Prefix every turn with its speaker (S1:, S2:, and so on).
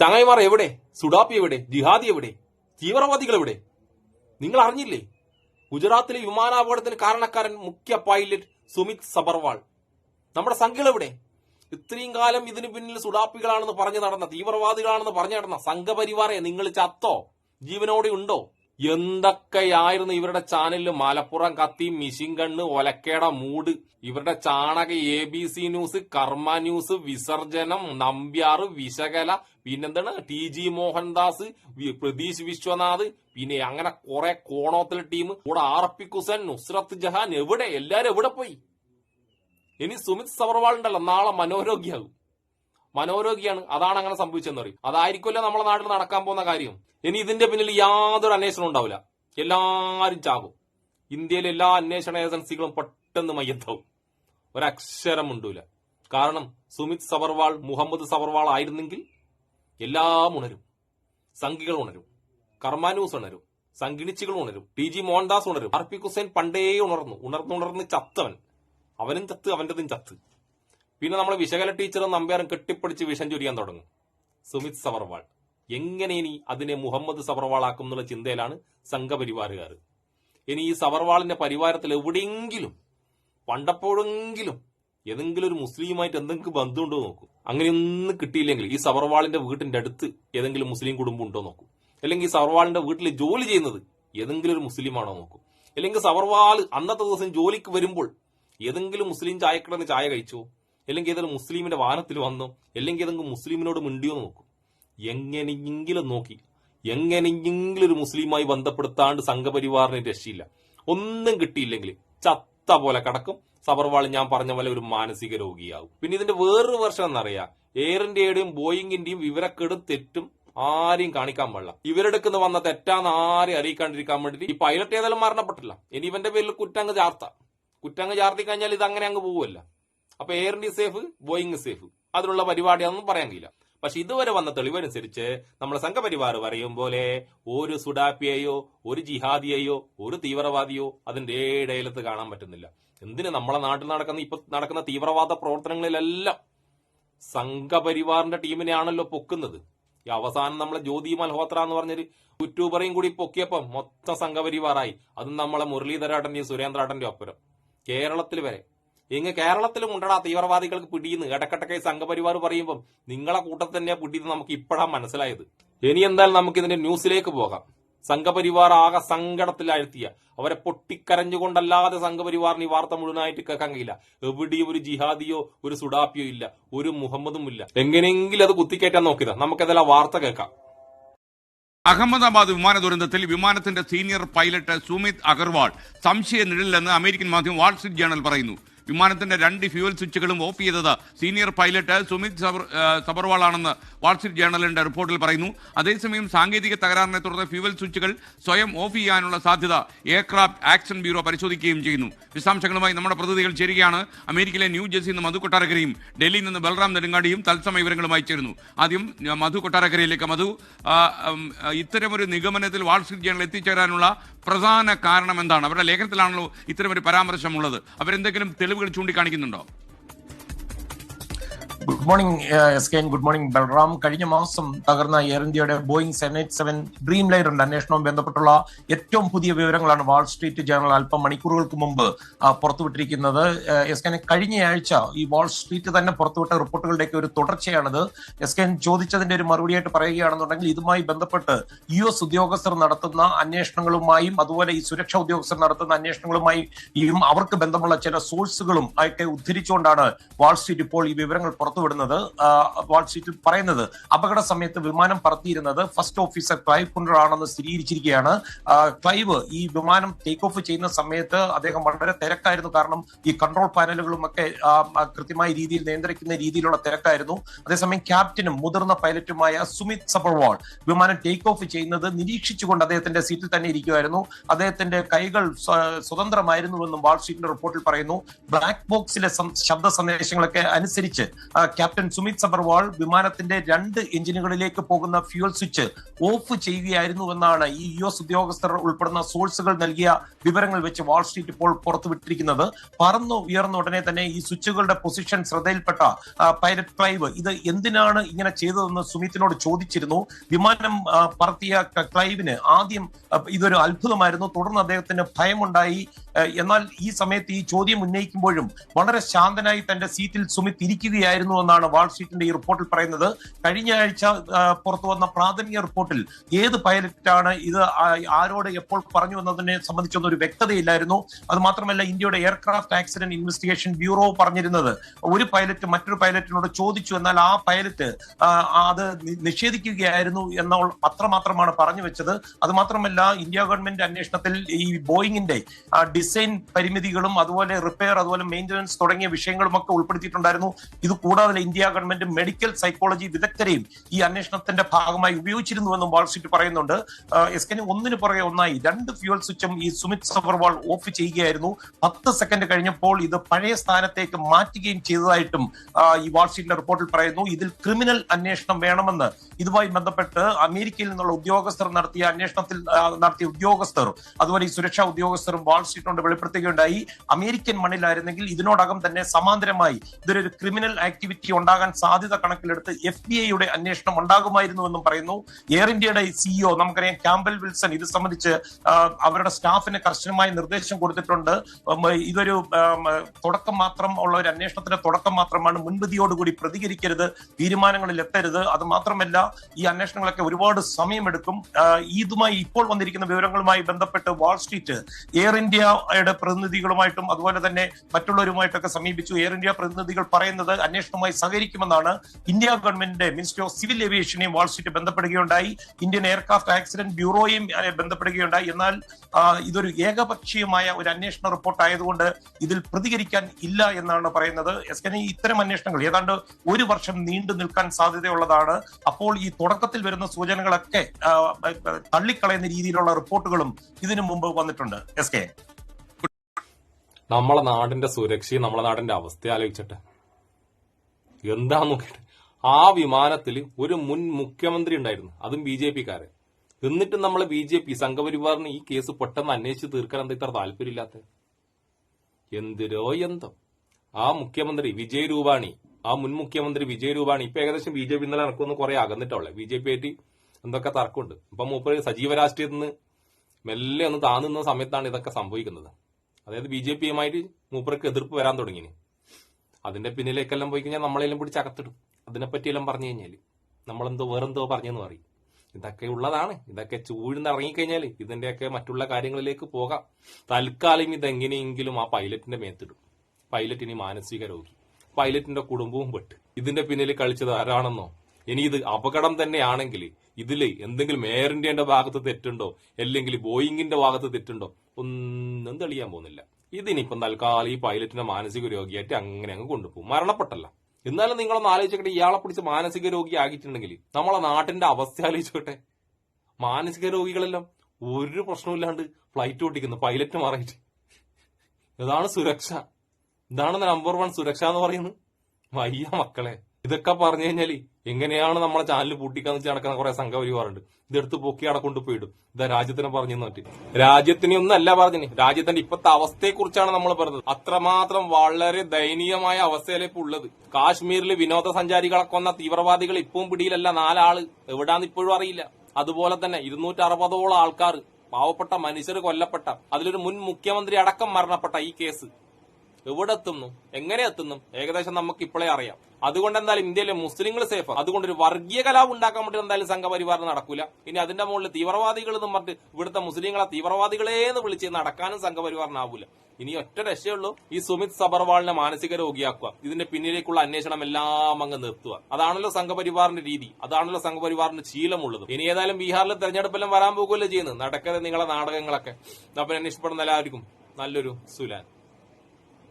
S1: ചങ്ങായിമാർ എവിടെ? സുഡാപ്പി എവിടെ? ജിഹാദി എവിടെ? തീവ്രവാദികൾ എവിടെ? നിങ്ങൾ അറിഞ്ഞില്ലേ? ഗുജറാത്തിലെ വിമാനാപകടത്തിന് കാരണക്കാരൻ മുഖ്യ പൈലറ്റ് സുമിത് സബർവാൾ. നമ്മുടെ സംഘികൾ എവിടെ? ഇത്രയും കാലം ഇതിനു പിന്നിൽ സുഡാപ്പികളാണെന്ന് പറഞ്ഞു നടന്ന തീവ്രവാദികളാണെന്ന് പറഞ്ഞു നടന്ന സംഘപരിവാറെ നിങ്ങൾ ചത്തോ? ജീവനോടെ ഉണ്ടോ? എന്തൊക്കെയായിരുന്നു ഇവരുടെ ചാനലിൽ മലപ്പുറം കത്തി മിഷിൻ കണ്ണ് ഒലക്കേട മൂട്. ഇവരുടെ ചാണക എ ബി സി ന്യൂസ് കർമ്മ ന്യൂസ് വിസർജനം നമ്പ്യാർ വിശകല പിന്നെന്താണ്? ടി ജി മോഹൻദാസ് പ്രതീഷ് വിശ്വനാഥ് പിന്നെ അങ്ങനെ കുറെ കോണോത്തൽ ടീം. കൂടെ ആർ പി കുസൻ നുസ്രത്ത് ജഹാൻ എവിടെ? എല്ലാരും എവിടെ പോയി? ഇനി സുമിത് സബർവാൾ ഉണ്ടല്ലോ നാളെ മനോരോഗ്യാകും. മനോരോഗിയാണ്. അതാണ് അങ്ങനെ സംഭവിച്ചെന്ന് പറയും. അതായിരിക്കുമല്ലോ നമ്മളെ നാട്ടിൽ നടക്കാൻ പോകുന്ന കാര്യം. ഇനി ഇതിന്റെ പിന്നിൽ യാതൊരു അന്വേഷണം ഉണ്ടാവില്ല. എല്ലാരും ചാകും ഇന്ത്യയിലെ എല്ലാ അന്വേഷണ ഏജൻസികളും പെട്ടെന്ന് മയ്യത്താവും. ഒരക്ഷരം ഉണ്ടൂല കാരണം സുമിത് സബർവാൾ മുഹമ്മദ് സബർവാൾ ആയിരുന്നെങ്കിൽ എല്ലാം ഉണരും. സംഘികൾ ഉണരും. കർമാനൂസ് ഉണരും. സംഗിണിച്ചുകൾ ഉണരും. പി ജി മോഹൻദാസ് ഉണരും. ആർ പി ഹുസൈൻ പണ്ടേ ഉണർന്നു. ഉണർന്നുണർന്ന് ചത്തവൻ. അവനും ചത്ത് അവന്റെതും ചത്ത്. പിന്നെ നമ്മൾ വിശകല ടീച്ചറും നമ്പ്യാറും കെട്ടിപ്പിടിച്ച് വിഷം ചൊരിയാൻ തുടങ്ങും. സുമിത് സബർവാൾ എങ്ങനെ ഇനി അതിനെ മുഹമ്മദ് സവർവാളാക്കും എന്നുള്ള ചിന്തയിലാണ് സംഘപരിവാറുകാർ. ഇനി ഈ സബർവാളിന്റെ പരിവാരത്തിൽ എവിടെയെങ്കിലും പണ്ടപ്പോഴെങ്കിലും ഏതെങ്കിലും ഒരു മുസ്ലിമായിട്ട് എന്തെങ്കിലും ബന്ധമുണ്ടോ നോക്കും. അങ്ങനെയൊന്നും കിട്ടിയില്ലെങ്കിൽ ഈ സബർവാളിന്റെ വീട്ടിന്റെ അടുത്ത് ഏതെങ്കിലും മുസ്ലിം കുടുംബം ഉണ്ടോ നോക്കും. അല്ലെങ്കിൽ ഈ സവർവാളിന്റെ വീട്ടിൽ ജോലി ചെയ്യുന്നത് ഏതെങ്കിലും ഒരു മുസ്ലിമാണോ നോക്കും. അല്ലെങ്കിൽ സവർവാൾ അന്നത്തെ ദിവസം ജോലിക്ക് വരുമ്പോൾ ഏതെങ്കിലും മുസ്ലിം ചായക്കടന്ന് ചായ കഴിച്ചോ? അല്ലെങ്കിൽ ഏതെങ്കിലും മുസ്ലിമിന്റെ വാഹനത്തിൽ വന്നോ അല്ലെങ്കിൽ ഏതെങ്കിലും മുസ്ലിമിനോട് മിണ്ടിയോ നോക്കും. എങ്ങനെയെങ്കിലും നോക്കി. എങ്ങനെയെങ്കിലും ഒരു മുസ്ലിമായി ബന്ധപ്പെടുത്താണ്ട് സംഘപരിവാറിന് രക്ഷയില്ല. ഒന്നും കിട്ടിയില്ലെങ്കിൽ ചത്ത പോലെ കടക്കും. സബർവാൾ ഞാൻ പറഞ്ഞ പോലെ ഒരു മാനസിക രോഗിയാവും പിന്നെ ഇതിന്റെ വേറൊരു വർഷം എന്നറിയാം. എയർ ഇന്ത്യയുടെയും ബോയിങ്ങിന്റെയും വിവരക്കെടും തെറ്റും ആരെയും കാണിക്കാൻ പാടില്ല. ഇവരെടുക്കുന്ന വന്ന തെറ്റാന്ന് ആരെയും അറിയിക്കാണ്ടിരിക്കാൻ വേണ്ടിയിട്ട് ഈ പൈലറ്റ് ഏതായാലും മരണപ്പെട്ടില്ല. ഇനി ഇവന്റെ പേരിൽ കുറ്റങ്ങ് ചാർത്ത. കുറ്റങ്ങ് ചാർത്തി കഴിഞ്ഞാൽ ഇത് അങ്ങനെ അങ്ങ് പോവുമല്ല. അപ്പൊ Air India safe Boeing safe അതിനുള്ള പരിപാടിയാണെന്നും പറയാൻ കഴിയില്ല. പക്ഷെ ഇതുവരെ വന്ന തെളിവനുസരിച്ച് നമ്മുടെ സംഘപരിവാർ പറയും പോലെ ഒരു സുഡാപ്പിയെയോ ഒരു ജിഹാദിയെയോ ഒരു തീവ്രവാദിയോ അതിന്റെ ഇടയിലത്ത് കാണാൻ പറ്റുന്നില്ല. എന്തിന് നമ്മളെ നാട്ടിൽ നടക്കുന്ന ഇപ്പൊ നടക്കുന്ന തീവ്രവാദ പ്രവർത്തനങ്ങളിലെല്ലാം സംഘപരിവാറിന്റെ ടീമിനെയാണല്ലോ പൊക്കുന്നത്. ഈ അവസാനം നമ്മളെ ജ്യോതി മൽഹോത്ര എന്ന് പറഞ്ഞൊരു യൂട്യൂബറേയും കൂടി പൊക്കിയപ്പം മൊത്തം സംഘപരിവാറായി. അതും നമ്മളെ മുരളീധരാട്ടന്റെയും സുരേന്ദ്രാട്ടന്റെയും ഒപ്പരം കേരളത്തിൽ വരെ ഇങ്ങ് കേരളത്തിലും ഉണ്ടടാ തീവ്രവാദികൾക്ക് പിടിയുന്നു. ഇടക്കട്ടക്കെ സംഘപരിവാർ പറയുമ്പോൾ നിങ്ങളെ കൂട്ടത്തിൽ തന്നെയാ പിടിയെന്ന് നമുക്ക് ഇപ്പോഴാണ് മനസ്സിലായത്. ഇനി എന്തായാലും നമുക്ക് ഇതിന്റെ ന്യൂസിലേക്ക് പോകാം. സംഘപരിവാർ ആകെ സങ്കടത്തിലാഴ്ത്തിയ. അവരെ പൊട്ടിക്കരഞ്ഞുകൊണ്ടല്ലാതെ സംഘപരിവാറിന് ഈ വാർത്ത മുഴുവനായിട്ട് കേൾക്കാൻ കഴിയില്ല. എവിടെയും ഒരു ജിഹാദിയോ ഒരു സുഡാപ്പിയോ ഇല്ല. ഒരു മുഹമ്മദും ഇല്ല. എങ്ങനെയെങ്കിലും അത് കുത്തിക്കയറ്റാൻ നോക്കിയതാ. നമുക്കതെല്ലാം വാർത്ത കേൾക്കാം.
S2: അഹമ്മദാബാദ് വിമാന ദുരന്തത്തിൽ വിമാനത്തിന്റെ സീനിയർ പൈലറ്റ് സുമിത് അഗർവാൾ സംശയ നിഴലിലെന്ന് അമേരിക്കൻ മാധ്യമം വാൾസ്ട്രീറ്റ് ജേണൽ പറയുന്നു. വിമാനത്തിന്റെ രണ്ട് ഫ്യൂവൽ സ്വിച്ചുകളും ഓഫ് ചെയ്തത് സീനിയർ പൈലറ്റ് സുമിത് സബർവാൾ ആണെന്ന് വാൾസ്ട്രീറ്റ് ജേണലിന്റെ റിപ്പോർട്ടിൽ പറയുന്നു. അതേസമയം സാങ്കേതിക തകരാറിനെ തുടർന്ന് ഫ്യൂവൽ സ്വിച്ചുകൾ സ്വയം ഓഫ് ചെയ്യാനുള്ള സാധ്യത എയർക്രാഫ്റ്റ് ആക്ഷൻ ബ്യൂറോ പരിശോധിക്കുകയും ചെയ്യുന്നു. വിശദാംശങ്ങളുമായി നമ്മുടെ പ്രതിനിധികൾ ചേരുകയാണ്. അമേരിക്കയിലെ ന്യൂ ജേഴ്സിയിൽ നിന്ന് മധു കൊട്ടാരക്കരയും ഡൽഹിയിൽ നിന്ന് ബൽറാം നെടുങ്ങാടിയും തത്സമയ വിവരങ്ങളുമായി ചേരുന്നു. ആദ്യം മധു കൊട്ടാരക്കരയിലേക്ക്. മധു ഇത്തരമൊരു നിഗമനത്തിൽ വാൾസ്ട്രീറ്റ് ജേണൽ എത്തിച്ചേരാനുള്ള പ്രധാന കാരണം എന്താണ്? അവരുടെ ലേഖനത്തിലാണല്ലോ ഇത്തരമൊരു പരാമർശമുള്ളത്. അവരെന്തെങ്കിലും തെളിവുകൾ ചൂണ്ടിക്കാണിക്കുന്നുണ്ടോ?
S3: Good morning S K good morning Balram കഴിഞ്ഞ മാസം തകർന്ന എയർ ഇന്ത്യയുടെ ബോയിങ് സെവൻ എയ്റ്റ് സെവൻ ഡ്രീം ലൈനറിന്റെ അന്വേഷണവും ബന്ധപ്പെട്ടുള്ള ഏറ്റവും പുതിയ വിവരങ്ങളാണ് വാൾ സ്ട്രീറ്റ് ജേണൽ അല്പം മണിക്കൂറുകൾക്ക് മുമ്പ് പുറത്തുവിട്ടിരിക്കുന്നത്. എസ് കെ കഴിഞ്ഞയാഴ്ച ഈ വാൾ സ്ട്രീറ്റ് തന്നെ പുറത്തുവിട്ട റിപ്പോർട്ടുകളുടെയൊക്കെ ഒരു തുടർച്ചയാണിത്. എസ് കെ ചോദിച്ചതിന്റെ ഒരു മറുപടിയായിട്ട് പറയുകയാണെന്നുണ്ടെങ്കിൽ ഇതുമായി ബന്ധപ്പെട്ട് യു എസ് ഉദ്യോഗസ്ഥർ നടത്തുന്ന അന്വേഷണങ്ങളുമായും അതുപോലെ ഈ സുരക്ഷാ ഉദ്യോഗസ്ഥർ നടത്തുന്ന അന്വേഷണങ്ങളുമായും അവർക്ക് ബന്ധമുള്ള ചില സോഴ്സുകളും ഒക്കെ ഉദ്ധരിച്ചുകൊണ്ടാണ് വാൾ സ്ട്രീറ്റ് ഇപ്പോൾ ഈ വിവരങ്ങൾ പുറത്തുവിടുന്നത് ആ, വാൾ സ്ട്രീറ്റിൽ പറയുന്നത് അപകട സമയത്ത് വിമാനം പറത്തിയിരുന്നത് ഫസ്റ്റ് ഓഫീസർ ക്ലൈവ് കുണ്ടറാണെന്ന് സ്ഥിരീകരിച്ചിരിക്കുകയാണ്. ക്ലൈവ് ഈ വിമാനം ടേക്ക് ഓഫ് ചെയ്യുന്ന സമയത്ത് അദ്ദേഹം വളരെ തിരക്കായിരുന്നു. കാരണം ഈ കൺട്രോൾ പാനലുകളും ഒക്കെ കൃത്യമായ രീതിയിൽ നിയന്ത്രിക്കുന്ന രീതിയിലുള്ള തിരക്കായിരുന്നു. അതേസമയം ക്യാപ്റ്റനും മുതിർന്ന പൈലറ്റുമായ സുമിത് സബർവാൾ വിമാനം ടേക്ക് ഓഫ് ചെയ്യുന്നത് നിരീക്ഷിച്ചുകൊണ്ട് അദ്ദേഹത്തിന്റെ സീറ്റിൽ തന്നെ ഇരിക്കുമായിരുന്നു അദ്ദേഹത്തിന്റെ കൈകൾ സ്വതന്ത്രമായിരുന്നു സ്വതന്ത്രമായിരുന്നുവെന്നും വാൾ സ്ട്രീറ്റിന്റെ റിപ്പോർട്ടിൽ പറയുന്നു. ബ്ലാക്ക് ബോക്സിലെ ശബ്ദ സന്ദേശങ്ങളൊക്കെ അനുസരിച്ച് ക്യാപ്റ്റൻ സുമിത് സബർവാൾ വിമാനത്തിന്റെ രണ്ട് എഞ്ചിനുകളിലേക്ക് പോകുന്ന ഫ്യൂൽ സ്വിച്ച് ഓഫ് ചെയ്യുകയായിരുന്നു എന്നാണ് ഈ യു എസ് ഉദ്യോഗസ്ഥർ ഉൾപ്പെടുന്ന സോഴ്സുകൾ നൽകിയ വിവരങ്ങൾ വെച്ച് വാൾസ്ട്രീറ്റ് ഇപ്പോൾ പുറത്തുവിട്ടിരിക്കുന്നത്. പറന്നു ഉയർന്ന ഉടനെ തന്നെ ഈ സ്വിച്ചുകളുടെ പൊസിഷൻ ശ്രദ്ധയിൽപ്പെട്ട പൈലറ്റ് ക്ലൈവ് ഇത് എന്തിനാണ് ഇങ്ങനെ ചെയ്തതെന്ന് സുമിത്തിനോട് ചോദിച്ചിരുന്നു. വിമാനം പറത്തിയ ക്ലൈവിന് ആദ്യം ഇതൊരു അത്ഭുതമായിരുന്നു. തുടർന്ന് അദ്ദേഹത്തിന് ഭയമുണ്ടായി. എന്നാൽ ഈ സമയത്ത് ഈ ചോദ്യം ഉന്നയിക്കുമ്പോഴും വളരെ ശാന്തനായി തന്റെ സീറ്റിൽ സുമിത് ഇരിക്കുകയായിരുന്നു. എന്നാണ് വാൾ സ്ട്രീറ്റിന്റെ ഈ റിപ്പോർട്ടിൽ പറയുന്നത്. കഴിഞ്ഞ ആഴ്ച പുറത്തു വന്ന പ്രാഥമിക റിപ്പോർട്ടിൽ ഏത് പൈലറ്റാണ് ഇത് ആരോട് എപ്പോൾ പറഞ്ഞു എന്നതിനെ സംബന്ധിച്ചൊന്നും ഒരു വ്യക്തതയില്ലായിരുന്നു. അത് മാത്രമല്ല ഇന്ത്യയുടെ എയർക്രാഫ്റ്റ് ആക്സിഡന്റ് ഇൻവെസ്റ്റിഗേഷൻ ബ്യൂറോ പറഞ്ഞിരുന്നത് ഒരു പൈലറ്റ് മറ്റൊരു പൈലറ്റിനോട് ചോദിച്ചു എന്നാൽ ആ പൈലറ്റ് അത് നിഷേധിക്കുകയായിരുന്നു എന്ന അത്രമാത്രമാണ് പറഞ്ഞു വെച്ചത്. അത് മാത്രമല്ല ഇന്ത്യ ഗവൺമെന്റ് അന്വേഷണത്തിൽ ഈ ബോയിങ്ങിന്റെ ഡിസൈൻ പരിമിതികളും അതുപോലെ റിപ്പയർ അതുപോലെ മെയിന്റനൻസ് തുടങ്ങിയ വിഷയങ്ങളും ഒക്കെ ഉൾപ്പെടുത്തിയിട്ടുണ്ടായിരുന്നു. ഇത് കൂടാതെ ഇന്ത്യ ഗവൺമെന്റ് മെഡിക്കൽ സൈക്കോളജി വിദഗ്ധരെയും ഈ അന്വേഷണത്തിന്റെ ഭാഗമായി ഉപയോഗിച്ചിരുന്നുവെന്നും വാൾ സ്ട്രീറ്റ് പറയുന്നുണ്ട്. എസ് കെ ഒന്നിന് പുറകെ ഒന്നായി. രണ്ട് ഫ്യൂൽ സ്വിച്ചും ഈ സുമിത് സബർവാൾ ഓഫ് ചെയ്യുകയായിരുന്നു. പത്ത് സെക്കൻഡ് കഴിഞ്ഞപ്പോൾ ഇത് പഴയ സ്ഥാനത്തേക്ക് മാറ്റുകയും ചെയ്തതായിട്ടും ഈ വാൾ സ്ട്രീറ്റിന്റെ റിപ്പോർട്ടിൽ പറയുന്നു. ഇതിൽ ക്രിമിനൽ അന്വേഷണം വേണമെന്ന്. ഇതുമായി ബന്ധപ്പെട്ട് അമേരിക്കയിൽ നിന്നുള്ള ഉദ്യോഗസ്ഥർ നടത്തിയ അന്വേഷണത്തിൽ നടത്തിയ ഉദ്യോഗസ്ഥർ അതുപോലെ ഈ സുരക്ഷാ ഉദ്യോഗസ്ഥരും വാൾ സ്ട്രീറ്റിനോട് വെളിപ്പെടുത്തുകയുണ്ടായി. അമേരിക്കൻ മണ്ണിലായിരുന്നെങ്കിൽ ഇതിനോടകം തന്നെ സമാന്തരമായി ഇതൊരു ക്രിമിനൽ ആക്ടിവിറ്റി ഉണ്ടാകാൻ സാധ്യത കണക്കിലെടുത്ത് എഫ് ബി ഐയുടെ അന്വേഷണം ഉണ്ടാകുമായിരുന്നുവെന്നും പറയുന്നു. എയർ ഇന്ത്യയുടെ സിഇഒ നമുക്കറിയാം ക്യാമ്പൽ വിൽസൺ ഇത് സംബന്ധിച്ച് അവരുടെ സ്റ്റാഫിന് കർശനമായ നിർദ്ദേശം കൊടുത്തിട്ടുണ്ട്. ഇതൊരു തുടക്കം മാത്രം ഉള്ള ഒരു അന്വേഷണത്തിന്റെ തുടക്കം മാത്രമാണ്. മുൻവിധിയോടുകൂടി പ്രതികരിക്കരുത് തീരുമാനങ്ങളിൽ എത്തരുത്. അത് മാത്രമല്ല ഈ അന്വേഷണങ്ങളൊക്കെ ഒരുപാട് സമയമെടുക്കും. ഇതുമായി ഇപ്പോൾ വന്നിരിക്കുന്ന വിവരങ്ങളുമായി ബന്ധപ്പെട്ട് വാൾസ്ട്രീറ്റ് എയർ ഇന്ത്യയുടെ പ്രതിനിധികളുമായിട്ടും അതുപോലെ തന്നെ മറ്റുള്ളവരുമായിട്ടൊക്കെ സമീപിച്ചു. എയർ ഇന്ത്യ പ്രതിനിധികൾ പറയുന്നത് അന്വേഷണവുമായി സഹകരിക്കുമെന്നാണ് ഇന്ത്യ ഗവൺമെന്റിന്റെ മിനിസ്റ്റർ ഓഫ് സിവിൽ ഏവിയേഷനെയും വാൾസ്ട്രീറ്റ് ബന്ധപ്പെടുകയുണ്ടായി. ഇന്ത്യൻ എയർക്രാഫ്റ്റ് ആക്സിഡന്റ് ബ്യൂറോയും ബന്ധപ്പെടുകയുണ്ടായി. എന്നാൽ ഇതൊരു ഏകപക്ഷീയമായ ഒരു അന്വേഷണ റിപ്പോർട്ട് ആയതുകൊണ്ട് ഇതിൽ പ്രതികരിക്കാൻ ഇല്ല എന്നാണ് പറയുന്നത്. എസ് കെ ഇത്തരം അന്വേഷണങ്ങൾ ഏതാണ്ട് ഒരു വർഷം നീണ്ടു നിൽക്കാൻ സാധ്യതയുള്ളതാണ്. അപ്പോൾ ഈ തുടക്കത്തിൽ വരുന്ന സൂചനകളൊക്കെ തള്ളിക്കളയുന്ന രീതിയിലുള്ള റിപ്പോർട്ടുകളും ഇതിനു മുമ്പ് വന്നിട്ടുണ്ട്. എസ് കെ
S1: നമ്മളെ നാടിന്റെ സുരക്ഷയും നമ്മളെ നാടിന്റെ അവസ്ഥ ആലോചിച്ചിട്ട്. എന്താ നോക്കിയിട്ട്? ആ വിമാനത്തിൽ ഒരു മുൻ മുഖ്യമന്ത്രി ഉണ്ടായിരുന്നു. അതും ബി ജെ പിക്കാരൻ എന്നിട്ടും നമ്മൾ ബി ജെ പി സംഘപരിവാറിന് ഈ കേസ് പെട്ടെന്ന് അന്വേഷിച്ച് തീർക്കാൻ എന്താ ഇത്ര താല്പര്യമില്ലാത്ത? എന്തിരോ എന്തോ ആ മുഖ്യമന്ത്രി വിജയ് രൂപാണി ആ മുൻ മുഖ്യമന്ത്രി വിജയ് രൂപാണി ഇപ്പൊ ഏകദേശം ബി ജെ പി ഇന്നലെ നടക്കുമെന്ന് കുറെ അകന്നിട്ടുള്ളേ ബി ജെ പി ആയിട്ട് എന്തൊക്കെ തർക്കമുണ്ട്? ഇപ്പൊ മൂപ്പര് സജീവ രാഷ്ട്രീയത്തിൽ നിന്ന് മെല്ലെ ഒന്ന് താന്നുന്ന സമയത്താണ് ഇതൊക്കെ സംഭവിക്കുന്നത്. അതായത് ബി ജെ പിയുമായിട്ട് മൂപ്പർക്ക് എതിർപ്പ് വരാൻ തുടങ്ങിന് അതിന്റെ പിന്നിലേക്കെല്ലാം പോയി കഴിഞ്ഞാൽ നമ്മളെല്ലാം പിടിച്ച് അകത്തിടും. അതിനെപ്പറ്റിയെല്ലാം പറഞ്ഞു കഴിഞ്ഞാൽ. നമ്മളെന്തോ വേറെന്തോ പറഞ്ഞെന്ന് പറയും. ഇതൊക്കെ ഉള്ളതാണ്. ഇതൊക്കെ ചൂഴ്ന്ന് ഇറങ്ങിക്കഴിഞ്ഞാൽ ഇതിന്റെയൊക്കെ മറ്റുള്ള കാര്യങ്ങളിലേക്ക് പോകാം. തൽക്കാലം ഇതെങ്ങനെയെങ്കിലും ആ പൈലറ്റിന്റെ മേത്തിടും. പൈലറ്റ് ഇനി മാനസിക രോഗി. പൈലറ്റിന്റെ കുടുംബവും പെട്ട്. ഇതിന്റെ പിന്നിൽ കളിച്ചത് ആരാണെന്നോ? ഇനി ഇത് അപകടം തന്നെയാണെങ്കിൽ ഇതിൽ എന്തെങ്കിലും എയർ ഇന്ത്യന്റെ ഭാഗത്ത് തെറ്റുണ്ടോ? അല്ലെങ്കിൽ ബോയിങ്ങിന്റെ ഭാഗത്ത് തെറ്റുണ്ടോ? ഒന്നും തെളിയാൻ പോകുന്നില്ല. ഇതിനിപ്പം തൽക്കാലം ഈ പൈലറ്റിനെ മാനസിക രോഗിയായിട്ട് അങ്ങനെ അങ്ങ് കൊണ്ടുപോകും. മരണപ്പെട്ടല്ല. എന്നാലും നിങ്ങളൊന്ന് ആലോചിച്ചിട്ട് ഇയാളെ പിടിച്ച് മാനസിക രോഗി ആക്കിയിട്ടുണ്ടെങ്കിൽ നമ്മളെ നാട്ടിന്റെ അവസ്ഥ ആലോചിച്ചോട്ടെ. മാനസിക രോഗികളെല്ലാം ഒരു പ്രശ്നമില്ലാണ്ട് ഫ്ലൈറ്റ് ഓട്ടിക്കുന്നു പൈലറ്റ് മാറിയിട്ട്. ഇതാണ് സുരക്ഷ. ഇതാണ് നമ്പർ വൺ സുരക്ഷ എന്ന് പറയുന്നത്. വയ്യ മക്കളെ. ഇതൊക്കെ പറഞ്ഞു കഴിഞ്ഞാൽ എങ്ങനെയാണ് നമ്മളെ ചാനൽ പൂട്ടിക്കാന്ന് വെച്ച് നടക്കുന്ന കുറെ സംഘപരിവാറുണ്ട് ഇതെടുത്ത് പൊക്കി അവിടെ കൊണ്ടുപോയിടും ഇതാ രാജ്യത്തിനെ പറഞ്ഞു പറ്റി രാജ്യത്തിനെ ഒന്നല്ല പറഞ്ഞിന്. രാജ്യത്തിന്റെ ഇപ്പത്തെ അവസ്ഥയെ കുറിച്ചാണ് നമ്മൾ പറഞ്ഞത്. അത്രമാത്രം വളരെ ദയനീയമായ അവസ്ഥയിലേക്ക് ഉള്ളത്. കാശ്മീരിൽ വിനോദസഞ്ചാരികളെ കൊന്ന തീവ്രവാദികൾ ഇപ്പവും പിടിയിലല്ല. നാലാൾ എവിടാന്ന് ഇപ്പോഴും അറിയില്ല. അതുപോലെ തന്നെ ഇരുന്നൂറ്റി അറുപതോളം ആൾക്കാർ പാവപ്പെട്ട മനുഷ്യർ കൊല്ലപ്പെട്ട അതിലൊരു മുൻ മുഖ്യമന്ത്രി അടക്കം മരണപ്പെട്ട ഈ കേസ് എവിടെ എത്തുന്നു എങ്ങനെ എത്തുന്നു? ഏകദേശം നമുക്ക് ഇപ്പോഴേ അറിയാം. അതുകൊണ്ട് എന്തായാലും ഇന്ത്യയിലെ മുസ്ലിങ്ങൾ സേഫ് അതുകൊണ്ട് ഒരു വർഗീയ കലാപം ഉണ്ടാക്കാൻ വേണ്ടി എന്തായാലും സംഘപരിവാറിന് നടക്കൂല. ഇനി അതിന്റെ മുകളിൽ തീവ്രവാദികൾ എന്ന് പറഞ്ഞിട്ട് ഇവിടുത്തെ മുസ്ലിങ്ങളെ തീവ്രവാദികളെ എന്ന് വിളിച്ച് നടക്കാനും സംഘപരിവാറിനാവൂല. ഇനി ഒറ്റ രക്ഷയുള്ളൂ. ഈ സുമിത് സബർവാളിനെ മാനസിക രോഗിയാക്കുക. ഇതിന്റെ പിന്നിലേക്കുള്ള അന്വേഷണം എല്ലാം അങ്ങ് നിർത്തുക. അതാണല്ലോ സംഘപരിവാറിന്റെ രീതി. അതാണല്ലോ സംഘപരിവാറിന്റെ ശീലമുള്ളത്. ഇനി ഏതായാലും ബീഹാറിൽ തെരഞ്ഞെടുപ്പെല്ലാം വരാൻ പോകുമല്ലോ ചെയ്യുന്നത്? നടക്കരുത് നിങ്ങളെ നാടകങ്ങളൊക്കെ. അപ്പൊ എന്നെ ഇഷ്ടപ്പെടുന്ന എല്ലാവർക്കും നല്ലൊരു സുലാൻ.